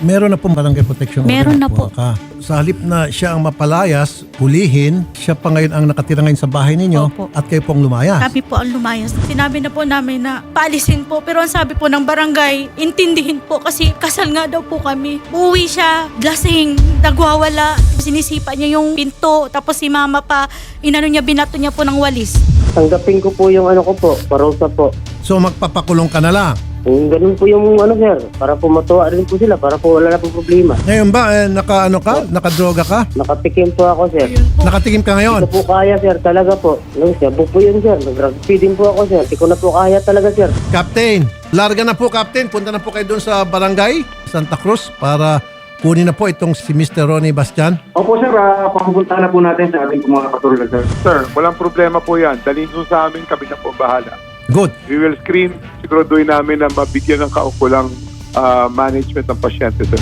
Meron na pong barangay protection order Meron na po po. ka. Sa halip na siya ang mapalayas, hulihin, siya pa ngayon ang nakatira ngayon sa bahay ninyo Opo. at kayo pong lumayas. Kami po ang lumayas. Sinabi na po namin na paalisin po. Pero ang sabi po ng barangay, intindihin po kasi kasal nga daw po kami. Uwi siya, lasing, nagwawala. Sinisipa niya yung pinto. Tapos si mama pa, inano niya, binato niya po ng walis. Tanggapin ko po yung ano ko po, parusa po. So magpapakulong ka na lang. Kung ganun po yung ano sir, para po matuwa rin po sila, para po wala na po problema. Ngayon ba, eh, naka ano ka? Nakadroga ka? Nakatikim po ako sir. Nakatikim ka ngayon? Hindi ko po kaya sir, talaga po. Nung sir, po yun sir, nag-drug feeding po ako sir. Hindi ko na po kaya talaga sir. Captain, larga na po Captain. Punta na po kayo doon sa barangay Santa Cruz para kunin na po itong si Mr. Ronnie Bastian. Opo sir, uh, papupunta na po natin sa ating mga katulad sir. Sir, walang problema po yan. Dalhin nyo sa amin, kami na po ang bahala. Good. We will screen, siguraduhin namin na mabigyan ng kaukulang ah, management ng pasyente, sir.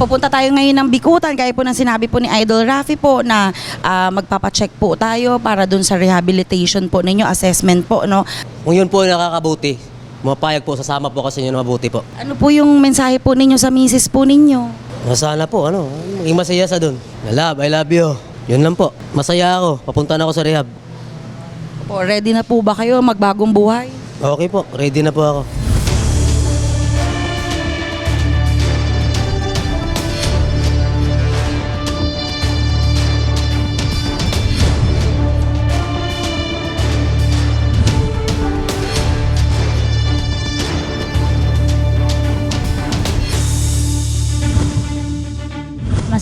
Pupunta tayo ngayon ng Bikutan, kaya po ng sinabi po ni Idol Rafi po na ah, magpapacheck po tayo para dun sa rehabilitation po ninyo, assessment po, no? Kung yun po nakakabuti, mapayag po, sasama po kasi yun na mabuti po. Ano po yung mensahe po ninyo sa misis po ninyo? Sana po, ano, maging masaya sa dun. I love, I love you. Yun lang po. Masaya ako. Papunta na ako sa rehab. Po, ready na po ba kayo magbagong buhay? Okay po, ready na po ako.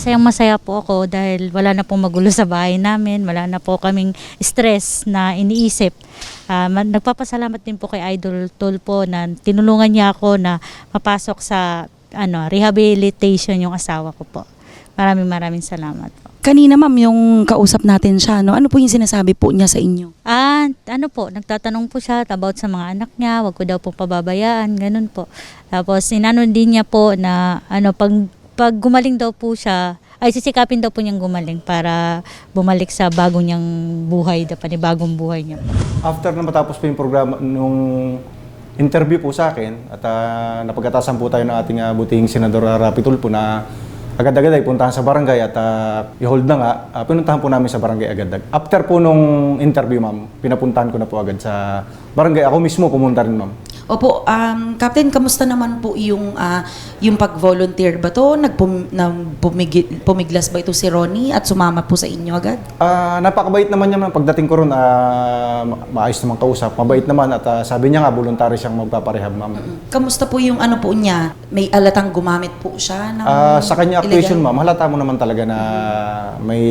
Masayang masaya po ako dahil wala na pong magulo sa bahay namin, wala na po kaming stress na iniisip. Ma- nagpapasalamat din po kay Idol Tol po na tinulungan niya ako na mapasok sa ano rehabilitation yung asawa ko po. Maraming maraming salamat po. Kanina ma'am, yung kausap natin siya, no? Ano po yung sinasabi po niya sa inyo? Ah, ano po, nagtatanong po siya about sa mga anak niya, wag ko daw po pababayaan, ganun po. Tapos inanon din niya po na ano pag pag gumaling daw po siya, ay sisikapin daw po niyang gumaling para bumalik sa bago niyang buhay, dapat ni bagong buhay niya. After na matapos po yung programa, nung interview po sa akin, at uh, napagkatasan po tayo ng ating uh, buting Senador Rapi Tulfo na agad-agad ay puntahan sa barangay at ah, i-hold na nga, ah, pinuntahan po namin sa barangay agad After po nung interview, ma'am, pinapuntahan ko na po agad sa barangay. Ako mismo pumunta rin, ma'am. Opo, um, Captain, kamusta naman po yung, ah, yung pag-volunteer ba to? Nagpum, nang pumigi- pumiglas ba ito si Ronnie at sumama po sa inyo agad? Ah, napakabait naman niya. Pagdating ko ron, ma- maayos naman kausap. Mabait naman at ah, sabi niya nga, voluntary siyang magpaparehab, ma'am. Kamusta po yung ano po niya? May alatang gumamit po siya ng Ah, sa kanya actuation, ma'am, halata mo naman talaga na may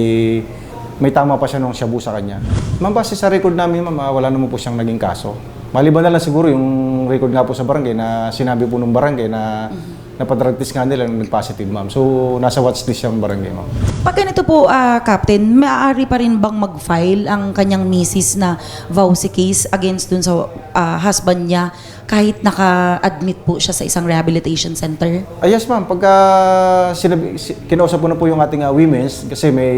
may tama pa siya nung shabu sa kanya. Ma'am, base sa record namin, ma'am, wala naman po siyang naging kaso. Maliban na lang siguro yung record nga po sa barangay na sinabi po nung barangay na napadrag test nga nila na nag-positive, ma'am. So, nasa watch list yung barangay, ma'am. Pag ganito po, ah, Captain, maaari pa rin bang mag-file ang kanyang misis na vowsy case against dun sa ah, husband niya kahit naka-admit po siya sa isang rehabilitation center? Ah, yes, ma'am. Pagka sinabi, si, kinausap ko na po yung ating ah, women's kasi may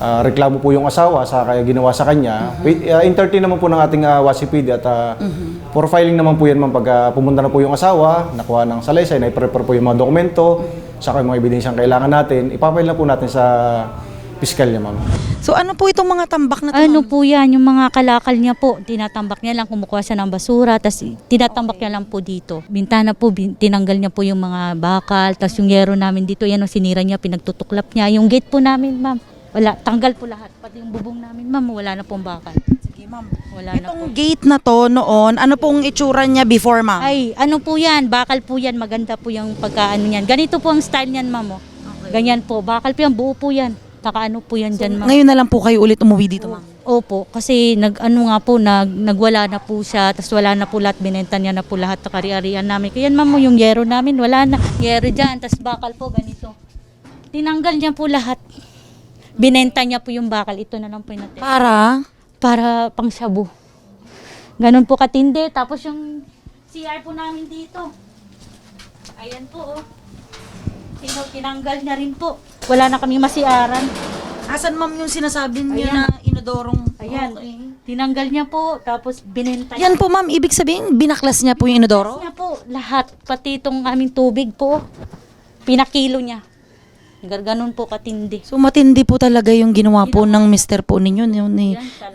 ah, reklamo po yung asawa sa kaya ginawa sa kanya. Wait, ah, entertain naman po ng ating uh, WASIPD at ah, for filing naman po yan, ma'am. Pagka pumunta na po yung asawa, nakuha ng salaysay, na-prepare po yung mga dokumento, saka yung mga ebidensyang kailangan natin, ipapile na po natin sa piskalya, ma'am. So ano po itong mga tambak na to? Ano po yan, yung mga kalakal niya po, tinatambak niya lang, kumukuha siya ng basura, tapos tinatambak niya lang po dito. Bintana po, bin- tinanggal niya po yung mga bakal, tapos yung yero namin dito, yan ang sinira niya, pinagtutuklap niya. Yung gate po namin, ma'am, wala, tanggal po lahat. Pati yung bubong namin, ma'am, wala na pong bakal. Sige, ma'am. Wala na po. Itong gate na to noon, ano pong itsura niya before, ma'am? Ay, ano po yan, bakal po yan, maganda po yung pagkaano niyan. Ganito po ang style niyan, ma'am. oh. Ganyan po, bakal po yan, buo po yan. Nakaano po yan dyan, ma'am. Ngayon na lang po kayo ulit umuwi dito, ma'am. Opo, kasi nag ano nga po nag nagwala na po siya, tapos wala na po lahat binenta niya na po lahat ng kari-arian namin. Kaya ma'am, yung yero namin wala na. Yero diyan, tapos bakal po ganito. Tinanggal niya po lahat. Binenta niya po yung bakal. Ito na lang po yung natira. Para? Para pang shabu. Ganun po katindi. Tapos yung CR po namin dito. Ayan po oh. Sino tinanggal niya rin po. Wala na kami masiaran. Asan, ma'am, yung sinasabi niya Ayan. na inodorong? Ayan. Okay. Tinanggal niya po, tapos binenta Yan po ma'am, ibig sabihin, binaklas niya po yung inodoro? niya po lahat, pati itong aming tubig po, pinakilo niya. Ganun po katindi. So matindi po talaga yung ginawa po ng mister po ninyo, ni, ni,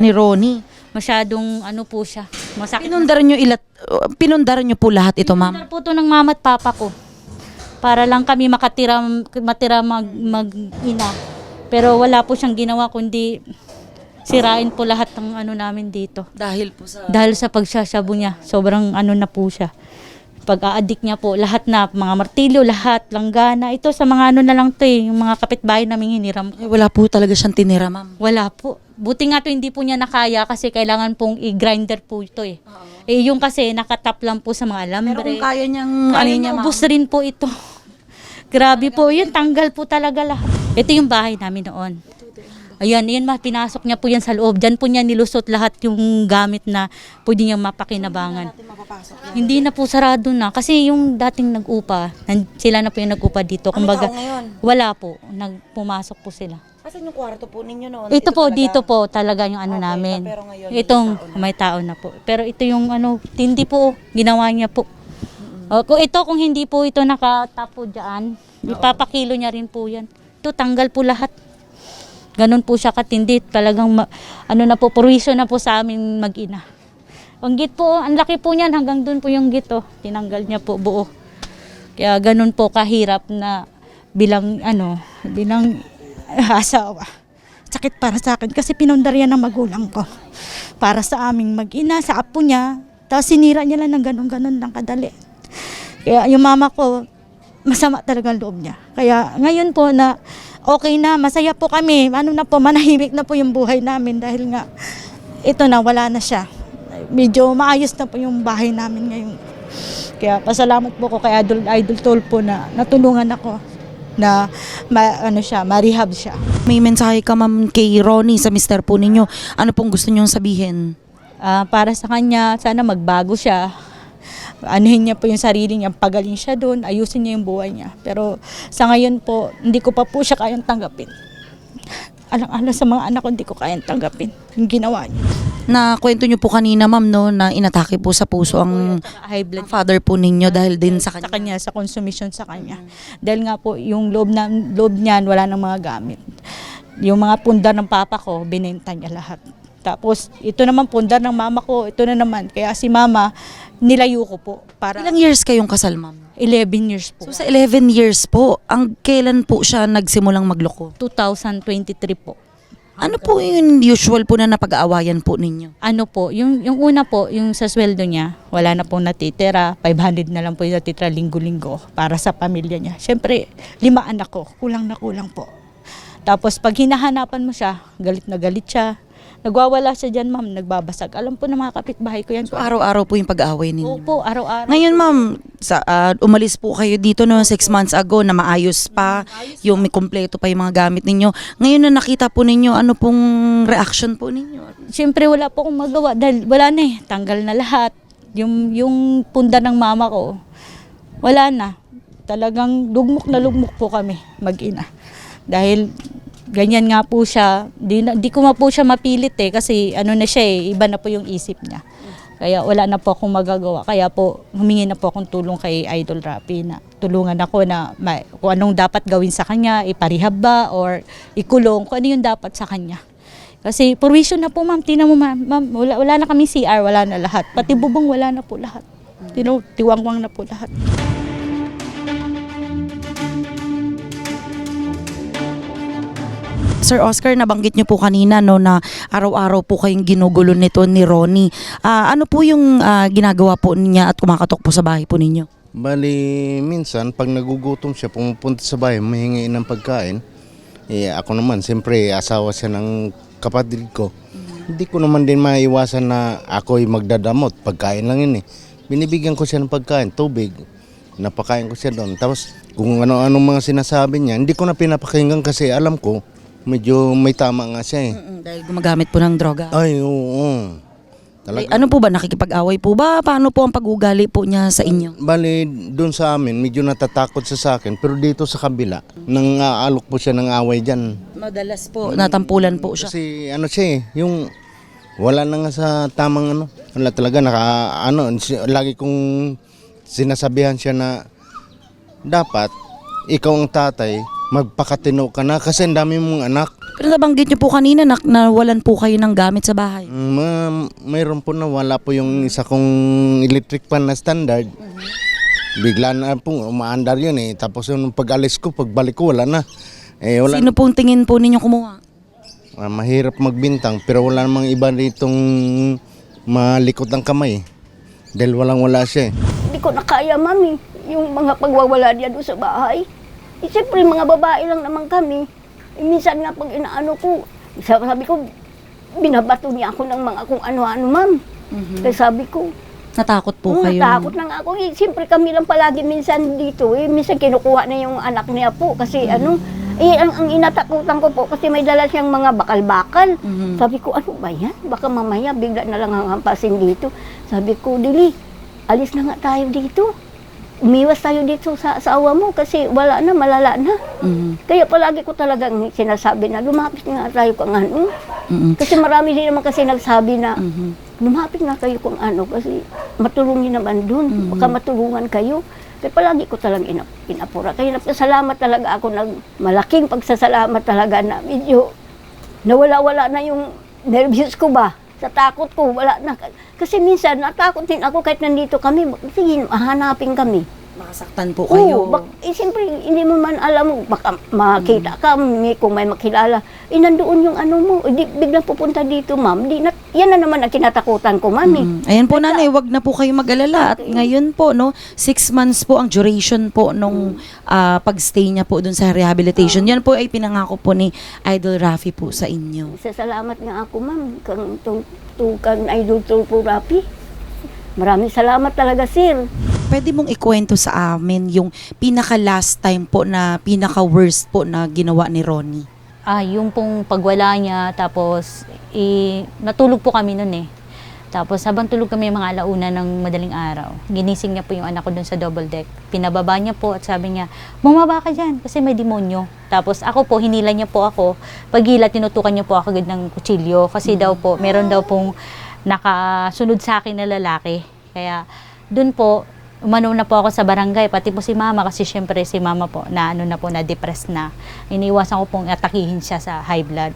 ni Ronnie. Masyadong ano po siya, masakit. Pinundar nyo, ilat, pinundar nyo po lahat ito ma'am? Pinundar po to ng mama at papa ko. Para lang kami makatira, matira mag, mag-ina. Pero wala po siyang ginawa kundi sirain po lahat ng ano namin dito. Dahil po sa... Dahil sa pagsasabo niya, sobrang ano na po siya. Pag-a-addict niya po, lahat na, mga martilyo, lahat, langgana. Ito sa mga ano na lang to eh, yung mga kapitbahay namin hiniram. Eh, wala po talaga siyang tinira ma'am. Wala po. Buti nga to hindi po niya nakaya kasi kailangan pong i-grinder po ito eh. Eh yung kasi nakatap lang po sa mga alambre. Pero kung kaya niyang, ano Kaya niya niya, ma'am? ubus rin po ito. Grabe po, yun, tanggal po talaga lahat. Ito yung bahay namin noon. Ayan, yun, ma, pinasok niya po yan sa loob. Diyan po niya nilusot lahat yung gamit na pwede niyang mapakinabangan. Hindi na po sarado na. Kasi yung dating nag-upa, sila na po yung nag-upa dito. Kumbaga, tao wala po. Nagpumasok po sila. Asan yung kwarto po ninyo noon? Ito po, dito po talaga yung ano Okay, namin. pero ngayon, Itong may tao na po. Pero ito yung ano, tindi po, ginawa niya po. O, kung ito, kung hindi po ito nakatapo dyan, ipapakilo niya rin po yan. Ito, tanggal po lahat. Ganun po siya katindi. Talagang, ano na po, purwisyo na po sa amin mag-ina. Ang git po, ang laki po niyan, hanggang doon po yung git, oh. Tinanggal niya po buo. Kaya ganun po kahirap na bilang, ano, bilang asawa. Sakit para sa akin kasi pinundar yan ng magulang ko. Para sa aming mag-ina, sa apo niya. Tapos sinira niya lang ng ganun-ganun lang kadali. Kaya yung mama ko, masama talaga ang loob niya. Kaya ngayon po na okay na, masaya po kami. Ano na po, manahimik na po yung buhay namin dahil nga ito na, wala na siya. Medyo maayos na po yung bahay namin ngayon. Kaya pasalamat po ko kay Idol, Idol Tolpo na natulungan ako na ma, ano siya, ma-rehab siya. May mensahe ka ma'am kay Ronnie sa mister po ninyo. Ano pong gusto niyong sabihin? Ah, para sa kanya, sana magbago siya. Anuhin niya po yung sarili niya, pagaling siya doon, ayusin niya yung buhay niya. Pero sa ngayon po, hindi ko pa po siya kayang tanggapin. Alang-alang sa mga anak ko, hindi ko kayang tanggapin yung ginawa niya. Na kwento niyo po kanina ma'am no, na inatake po sa puso ang, High ang blood father po ninyo dahil din sa sa kanya. kanya, sa consumption sa kanya. Dahil nga po, yung loob, na, loob niyan, wala nang mga gamit. Yung mga pundar ng papa ko, binenta niya lahat. Tapos, ito naman pundar ng mama ko, ito na naman. Kaya si mama, nilayo ko po. Para Ilang years kayong kasal ma'am? 11 years po. So sa 11 years po, ang kailan po siya nagsimulang magloko? 2023 po. Ano po yung usual po na napag-aawayan po ninyo? Ano po, yung, yung una po, yung sa sweldo niya, wala na pong natitira. 500 na lang po yung natitira linggo-linggo para sa pamilya niya. Siyempre, lima anak ko, kulang na kulang po. Tapos pag hinahanapan mo siya, galit na galit siya. Nagwawala siya dyan, ma'am, nagbabasag. Alam po ng mga kapitbahay ko yan. So araw-araw po yung pag-aaway ninyo? Opo, araw-araw. Ngayon ma'am, sa, ah, umalis po kayo dito no, six months ago na maayos pa, yung may kumpleto pa yung mga gamit ninyo. Ngayon na nakita po ninyo, ano pong reaction po ninyo? Siyempre wala po akong magawa dahil wala na eh. Tanggal na lahat. Yung, yung punda ng mama ko, wala na. Talagang lugmok na lugmok po kami mag-ina. Dahil ganyan nga po siya. Di, na, di ko ma po siya mapilit eh kasi ano na siya eh, iba na po yung isip niya. Kaya wala na po akong magagawa. Kaya po humingi na po akong tulong kay Idol Rapi na tulungan ako na ma- kung anong dapat gawin sa kanya, iparihab ba or ikulong, kung ano yung dapat sa kanya. Kasi provision na po ma'am, tingnan mo ma'am, ma'am wala, wala na kami CR, wala na lahat. Pati bubong wala na po lahat. Tino, tiwangwang na po lahat. Sir Oscar, nabanggit niyo po kanina no na araw-araw po kayong ginugulo nito ni Ronnie. Ah, ano po yung ah, ginagawa po niya at kumakatok po sa bahay po ninyo? Bali, minsan, pag nagugutom siya, pumupunta sa bahay, mahingi ng pagkain. Eh, ako naman, siyempre, asawa siya ng kapatid ko. Hindi ko naman din maiwasan na ako'y magdadamot. Pagkain lang yun eh. Binibigyan ko siya ng pagkain, tubig. Napakain ko siya doon. Tapos, kung ano-anong mga sinasabi niya, hindi ko na pinapakinggan kasi alam ko, medyo may tama nga siya eh. dahil gumagamit po ng droga. Ay, oo. Eh, Talaga. ano po ba, nakikipag-away po ba? Paano po ang pag-ugali po niya sa inyo? Bali, doon sa amin, medyo natatakot siya sa akin. Pero dito sa kabila, nang aalok po siya ng away dyan. Madalas po, natampulan po siya. Kasi ano siya eh, yung Wala na nga sa tamang ano. Wala talaga naka ano, si- lagi kong sinasabihan siya na dapat ikaw ang tatay, magpakatino ka na kasi ang dami mong anak. Pero nabanggit niyo po kanina na nawalan po kayo ng gamit sa bahay. Mm, Ma- mayroon po na wala po yung isa kong electric fan na standard. Bigla na po umaandar yun eh. Tapos yung pag-alis ko, pagbalik ko, wala na. Eh, wala, Sino pong tingin po ninyo kumuha? Ah, mahirap magbintang pero wala namang iba ditong malikot ang kamay. Dahil walang wala siya eh. Hindi ko na kaya, mami, yung mga pagwawala niya doon sa bahay. Eh, siyempre, mga babae lang naman kami. Eh, minsan nga pag inaano ko, sabi, sabi ko, binabato niya ako ng mga kung ano-ano, ma'am. Kaya sabi ko, Natakot po "Oh, kayo. natakot na nga ako. Eh, siyempre kami lang palagi minsan dito. Eh, minsan kinukuha na yung anak niya po kasi ano, eh, ang, ang inatakutan ko po kasi may dala siyang mga bakal-bakal. Mhm. Sabi ko, ano ba yan? Baka mamaya bigla na lang hampasin dito. Sabi ko, Dili, alis na nga tayo dito. Umiwas tayo dito sa asawa mo kasi wala na, malala na. Mhm. Kaya palagi ko talagang sinasabi na lumapit nga tayo kung ano. Mhm. Kasi marami din naman kasi nagsabi na Mhm. lumapit nga kayo kung ano kasi matulungin naman dun. Mhm. Baka matulungan kayo. Kaya palagi ko talagang inap, inapura. Kaya napasalamat talaga ako ng malaking pagsasalamat talaga na medyo nawala-wala na yung nervous ko ba. Sa takot ko, wala na. Kasi minsan, natakot din ako kahit nandito kami. Sige, hahanapin kami. Makasaktan po kayo. Oo, bak, eh, siyempre, hindi mo man alam baka makita ka, may, kung may makilala, eh, nandoon yung ano mo, eh, di, biglang pupunta dito, ma'am. Di, na, yan na naman ang kinatakutan ko, ma'am. eh. Mm. Ayan po nanay, wag na po kayo mag-alala. At ngayon po, no, six months po ang duration po nung ah, pagstay niya po dun sa rehabilitation. Yan po ay pinangako po ni Idol Rafi po sa inyo. Salamat nga ako, ma'am, kang kang idol po rapi. Maraming salamat talaga, sir. Pwede mong ikwento sa amin yung pinaka last time po na pinaka worst po na ginawa ni Ronnie. Ah, yung pong pagwala niya, tapos eh, natulog po kami noon eh. Tapos habang tulog kami mga alauna ng madaling araw, ginising niya po yung anak ko dun sa double deck. Pinababa niya po at sabi niya, bumaba ka dyan kasi may demonyo. Tapos ako po, hinila niya po ako. Paghila, tinutukan niya po ako agad ng kutsilyo. Kasi daw po, meron daw pong nakasunod sa akin na lalaki. Kaya dun po, umano na po ako sa barangay, pati po si mama kasi syempre si mama po na ano na po na depressed na. Iniiwasan ko pong atakihin siya sa high blood.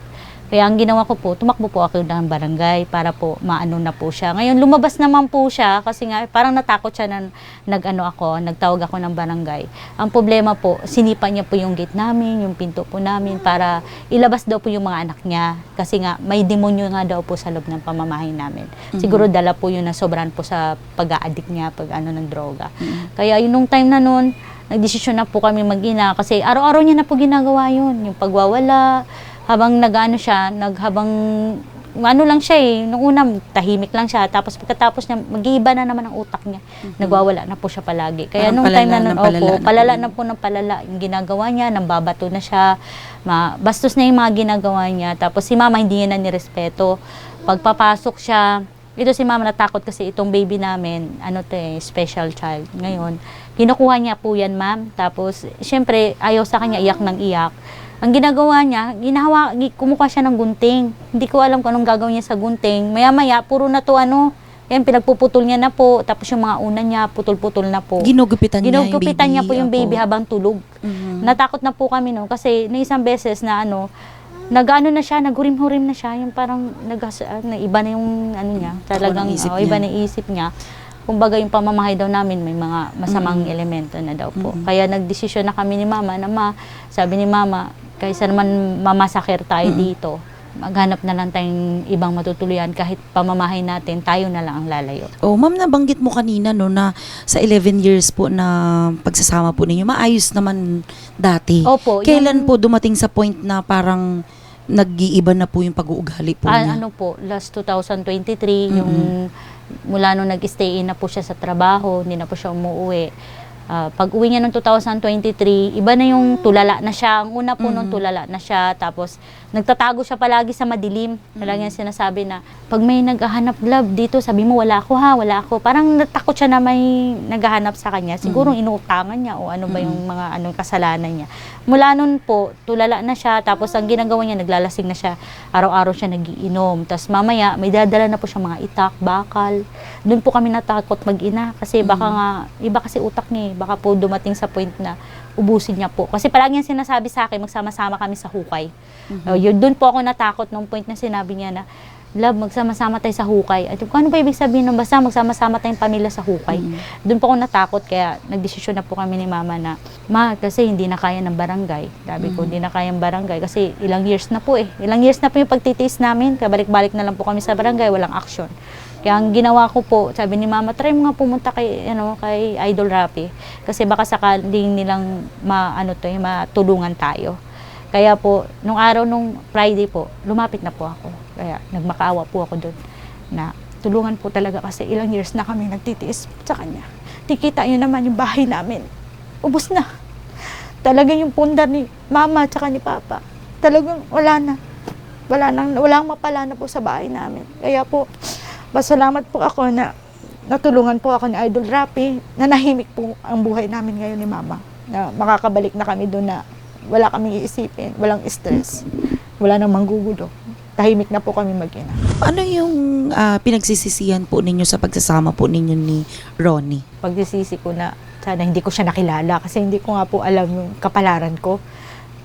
Kaya ang ginawa ko po, tumakbo po ako ng barangay para po maano na po siya. Ngayon lumabas naman po siya kasi nga parang natakot siya na nag-ano ako, nagtawag ako ng barangay. Ang problema po, sinipa niya po yung gate namin, yung pinto po namin para ilabas daw po yung mga anak niya kasi nga may demonyo nga daw po sa loob ng pamamahay namin. Siguro dala po yun na sobrang po sa pag-a-addict niya, pag ano ng droga. Kaya yun nung time na noon, nagdesisyon na po kami mag-ina kasi araw-araw niya na po ginagawa yun. Yung pagwawala, habang nag-ano siya, naghabang ano lang siya eh, nung una tahimik lang siya, tapos pagkatapos niya, mag-iiba na naman ang utak niya. Nagwawala na po siya palagi. Kaya Parang nung time na nun, ng palala opo, na palala na po ng palala yung ginagawa niya, nambabato na siya, ma, bastos na yung mga ginagawa niya. Tapos si mama hindi niya na nirespeto. Pagpapasok siya, ito si mama natakot kasi itong baby namin, ano to eh, special child. Ngayon, kinukuha niya po yan ma'am. Tapos, syempre, ayaw sa kanya iyak ng iyak. Ang ginagawa niya, ginawa, gi- kumukuha siya ng gunting. Hindi ko alam kung anong gagawin niya sa gunting. Maya-maya, puro na to ano, yan, pinagpuputol niya na po. Tapos yung mga una niya, putol-putol na po. Ginugupitan niya yung baby. Ginugupitan niya po yung baby habang tulog. Mhm. Natakot na po kami no kasi na isang beses na ano nagano na siya, naghurim-hurim na siya, yung parang nag na iba na yung ano niya, talagang ng isip oh, iba niya. na isip niya. Kumbaga yung pamamahay daw namin may mga masamang elemento na daw po. Kaya nagdesisyon na kami ni mama na ma, sabi ni mama, kaysa naman mamasakir tayo dito, maghanap na lang tayong ibang matutuluyan kahit pamamahay natin, tayo na lang ang lalayo. Oh, ma'am, nabanggit mo kanina no na sa 11 years po na pagsasama po ninyo, maayos naman dati. Opo, Kailan yung- po dumating sa point na parang nag-iiba na po yung pag-uugali po Ah, niya? ano po, last 2023, yung mula nung nag-stay in na po siya sa trabaho, hindi na po siya umuwi. Ah, pag uwi niya noong 2023, iba na yung tulala na siya. Ang una po nung tulala na siya. Tapos, nagtatago siya palagi sa madilim. Talagang sinasabi na, pag may naghahanap love dito, sabi mo, wala ako ha, wala ako. Parang natakot siya na may naghahanap sa kanya. Siguro inuutangan niya o ano ba yung mga anong kasalanan niya. Mula nun po, tulala na siya. Tapos, ang ginagawa niya, naglalasing na siya. Araw-araw siya nagiinom. Tapos, mamaya, may dadala na po siya mga itak, bakal. Doon po kami natakot mag-ina. Kasi baka nga, iba kasi utak niya eh. Baka po dumating sa point na ubusin niya po. Kasi palagi niya sinasabi sa akin, magsama-sama kami sa hukay. Uh, yun, doon po ako natakot nung point na sinabi niya na, Love, magsama-sama tayo sa hukay. At kung ano ba ibig sabihin ng basta magsama-sama tayong pamilya sa hukay. Doon po ako natakot kaya nagdesisyon na po kami ni mama na, ma, kasi hindi na kaya ng barangay. Sabi ko, hindi na kaya ng barangay kasi ilang years na po eh. Ilang years na po yung pagtitiis namin. Kabalik-balik na lang po kami sa barangay, walang action. Kaya ang ginawa ko po, sabi ni mama, try mo nga pumunta kay, ano, kay Idol Rapi. Kasi baka sakaling nilang ma, ano to, eh, matulungan tayo. Kaya po, nung araw nung Friday po, lumapit na po ako. Kaya nagmakaawa po ako doon na tulungan po talaga kasi ilang years na kami nagtitiis sa kanya. Tikita niyo naman yung bahay namin. Ubus na. Talaga yung pundar ni mama at ni papa. Talagang wala na. Wala nang, walang mapala na po sa bahay namin. Kaya po, pasalamat po ako na natulungan po ako ni Idol Rapi na nahimik po ang buhay namin ngayon ni mama. Na makakabalik na kami doon na wala kaming iisipin, walang stress, wala nang manggugulo. Tahimik na po kami mag-ina. Ano yung ah, pinagsisisihan po ninyo sa pagsasama po ninyo ni Ronnie? Pagsisisi ko na sana hindi ko siya nakilala kasi hindi ko nga po alam yung kapalaran ko.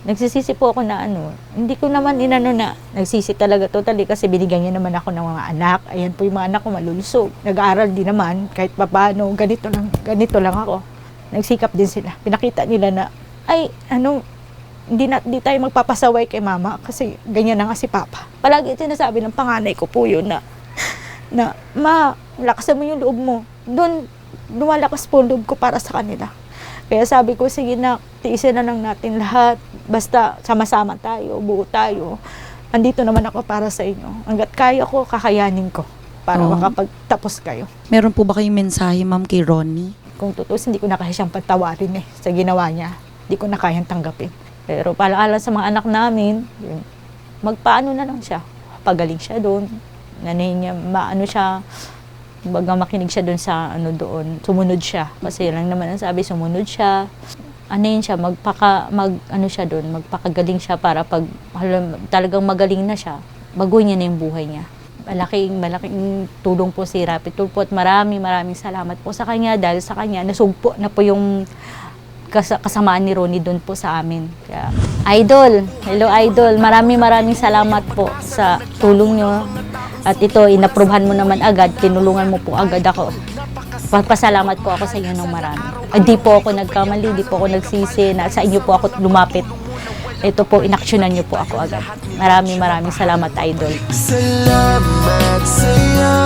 Nagsisisi po ako na ano, hindi ko naman inano na nagsisi talaga totally kasi binigyan niya naman ako ng mga anak. Ayan po yung mga anak ko malulusog. Nag-aaral din naman kahit papaano, ganito lang, ganito lang ako. Nagsikap din sila. Pinakita nila na, ay, ano, hindi na hindi tayo magpapasaway kay mama kasi ganyan na nga si papa. Palagi sinasabi ng panganay ko po yun na na ma, lakasan mo yung loob mo. Doon lumalakas po loob ko para sa kanila. Kaya sabi ko, sige na, tiisin na lang natin lahat. Basta sama-sama tayo, buo tayo. Andito naman ako para sa inyo. Hanggat kaya ko, kakayanin ko para Oo. makapagtapos kayo. Meron po ba kayong mensahe, ma'am, kay Ronnie? Kung totoo, hindi ko na kaya siyang patawarin eh sa ginawa niya. Hindi ko na kayang tanggapin. Pero palaala sa mga anak namin, magpaano na lang siya. Pagaling siya doon. Nanay niya, maano siya, baga makinig siya doon sa ano doon, sumunod siya. Kasi lang naman ang sabi, sumunod siya. Ano siya, magpaka, mag, ano siya doon, magpakagaling siya para pag halim- talagang magaling na siya, baguhin niya na yung buhay niya. Malaking, malaking tulong po si Rapid Tool at maraming maraming salamat po sa kanya dahil sa kanya nasugpo na po yung kas- kasamaan ni Ronnie doon po sa amin. Kaya, Idol, hello Idol, maraming maraming salamat po sa tulong nyo. At ito, inaprubahan mo naman agad, tinulungan mo po agad ako. Papasalamat po ako sa inyo ng marami. Hindi po ako nagkamali, di po ako nagsisi, na sa inyo po ako lumapit. Ito po, inaksyonan niyo po ako agad. Maraming maraming salamat, Idol. Salamat sa'yo,